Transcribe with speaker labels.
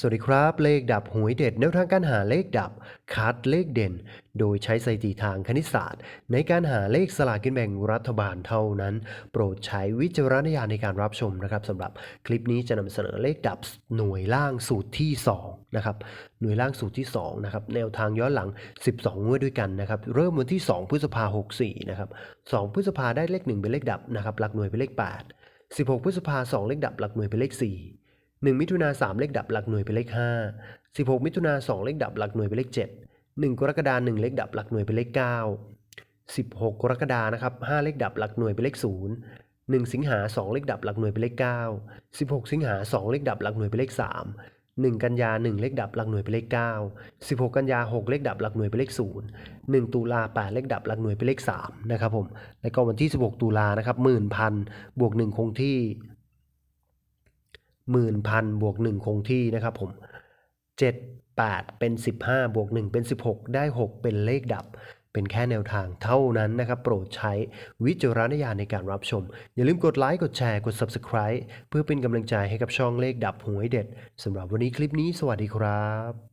Speaker 1: สวัสดีครับ เลขดับหวยเด็ดแนวทางการหาเลขดับ คัดเลขเด่น โดยใช้สถิติทางคณิตศาสตร์ ในการหาเลขสลากกินแบ่งรัฐบาลเท่านั้น โปรดใช้วิจารณญาณในการรับชมนะครับสำหรับคลิปนี้จะนำเสนอเลขดับหน่วยล่างสูตรที่2นะครับหน่วยล่างสูตรที่2นะครับแนวทางย้อนหลัง 12งวดด้วยกันนะครับเริ่มวันที่ 2 พฤษภาคม64นะครับ2พฤษภาได้เลข 1 เป็นเลขดับนะครับหลักหน่วยเป็นเลข 8 16 พฤษภาสองเลขดับหลักหน่วยเป็นเลข 4 1 มิถุนาสามเลขดับหลักหน่วยเป็นเลข 5 16 มิถุนาสองเลขดับหลักหน่วยเป็นเลข 7 1 กรกฎาคม1เลขดับหลักหน่วยเป็นเลข 9 16 กรกฎาคมนะครับ5เลขดับหลักหน่วยเป็นเลข 0 1 สิงหา2เลขดับหลักหน่วยเป็นเลข 9 16 สิงหา2เลขดับหลักหน่วยเป็นเลข 3 1 กันยา 1 เลขดับหลักหน่วยเป็นเลข 9 16 กันยา 6 เลขดับหลักหน่วยเป็นเลข 0 1 ตุลา 8 เลขดับหลักหน่วยเป็นเลข 3 นะครับผม แล้วก็วันที่ 16 ตุลานะครับหมื่นพันบวก 1 คงที่ หมื่นพันบวกหนึ่งคงที่นะครับผมเจ็ดแปดเป็นสิบห้าบวกหนึ่งเป็นสิบหกได้หกเป็นเลขดับ เป็นแค่แนวทางเท่านั้นนะครับ โปรดใช้วิจารณญาณในการรับชม อย่าลืมกดไลค์ กดแชร์ กด Subscribe เพื่อเป็นกำลังใจให้กับช่องเลขดับหวยเด็ดสำหรับวันนี้คลิปนี้สวัสดีครับ